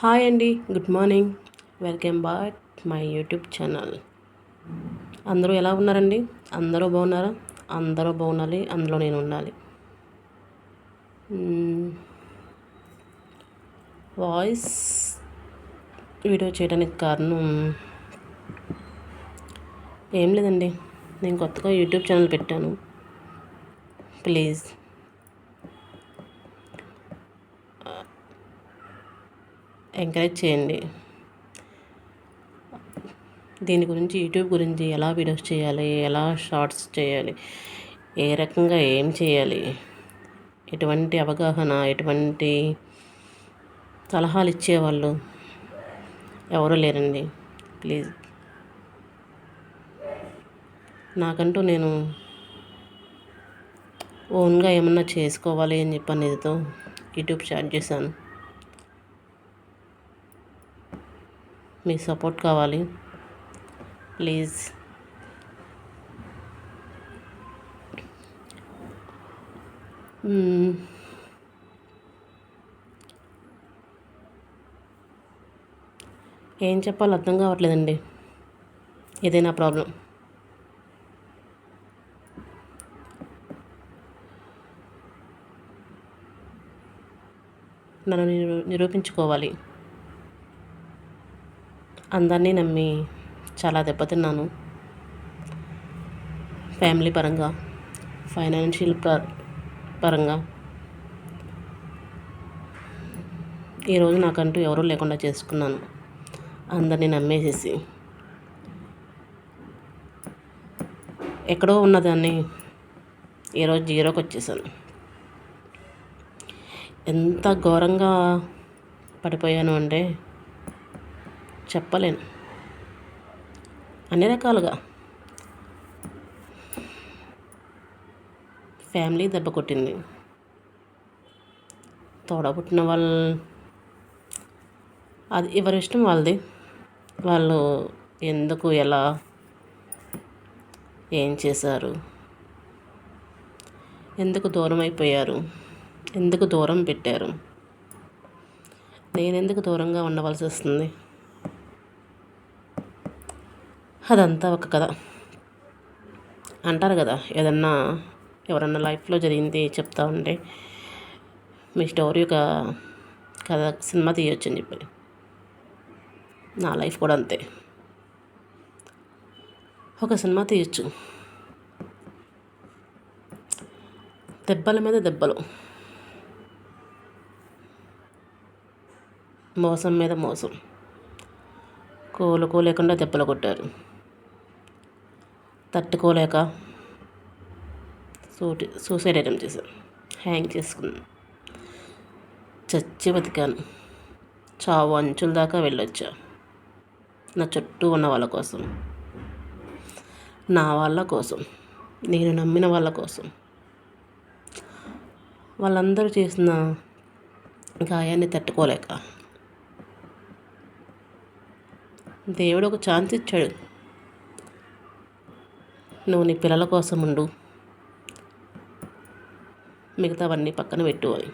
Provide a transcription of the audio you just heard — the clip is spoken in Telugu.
హాయ్ అండి good morning. Welcome back my YouTube channel. అందరూ ఎలా ఉన్నారండి? అందరూ బాగున్నారా? అందరూ బాగుండాలి అందులో నేను ఉండాలి. వాయిస్ వీడియో చేయడానికి కారణం ఏం లేదండి. నేను కొత్తగా యూట్యూబ్ ఛానల్ పెట్టాను. ప్లీజ్. ఎంకరేజ్ చేయండి. దీని గురించి యూట్యూబ్ గురించి ఎలా వీడియోస్ చేయాలి ఎలా షార్ట్స్ చేయాలి ఏ రకంగా ఏం చేయాలి ఎటువంటి అవగాహన ఎటువంటి సలహాలు ఇచ్చేవాళ్ళు ఎవరు లేరండి. ప్లీజ్. నాకంటూ నేను ఓన్గా ఏమన్నా చేసుకోవాలి అని చెప్పి అనేదితో యూట్యూబ్ స్టార్ట్ చేశాను. మీ సపోర్ట్ కావాలి. ప్లీజ్. ఏం చెప్పాలో అర్థం కావట్లేదండి. ఏదైనా ప్రాబ్లం. నన్ను నిరూపించుకోవాలి. అందరినీ నమ్మి చాలా దెబ్బతిన్నాను. ఫ్యామిలీ పరంగా ఫైనాన్షియల్ పరంగా. ఈరోజు నాకంటూ ఎవరూ లేకుండా చేసుకున్నాను. అందరినీ నమ్మేసేసి. ఎక్కడో ఉన్నదాన్ని ఈరోజు జీరోకి వచ్చేసాను. ఎంత ఘోరంగా పడిపోయాను అంటే చెప్పలేను. అన్ని రకాలుగా. ఫ్యామిలీ దెబ్బ కొట్టింది. తోడబుట్టిన వాళ్ళు అది ఎవరి ఇష్టం వాళ్ళది? వాళ్ళు ఎందుకు ఎలా ఏం చేశారు? ఎందుకు దూరం అయిపోయారు? ఎందుకు దూరం పెట్టారు? నేను ఎందుకు దూరంగా ఉండవలసి వస్తుంది? అదంతా ఒక కథ. అంటారు కదా ఏదన్నా ఎవరన్నా లైఫ్లో జరిగింది చెప్తా ఉంటే మీ స్టోరీ ఒక కథ సినిమా తీయొచ్చు అని చెప్పి నా లైఫ్ కూడా అంతే. ఒక సినిమా తీయొచ్చు. దెబ్బల మీద దెబ్బలు. మోసం మీద మోసం. కోలుకోలేకుండా దెబ్బలు కొట్టారు. తట్టుకోలేక సూటి సూసైడ్ అటెంప్ట్ చేశాను. హ్యాంగ్ చేసుకున్నాను. చచ్చి బతికాను. చావు అంచుల దాకా వెళ్ళొచ్చా? నా చుట్టూ ఉన్న వాళ్ళ కోసం. నా వాళ్ళ కోసం. నేను నమ్మిన వాళ్ళ కోసం. వాళ్ళందరూ చేసిన గాయాన్ని తట్టుకోలేక. దేవుడు ఒక ఛాన్స్ ఇచ్చాడు. నువ్వు నీ పిల్లల కోసం ఉండు. మిగతావన్నీ పక్కన పెట్టు అని.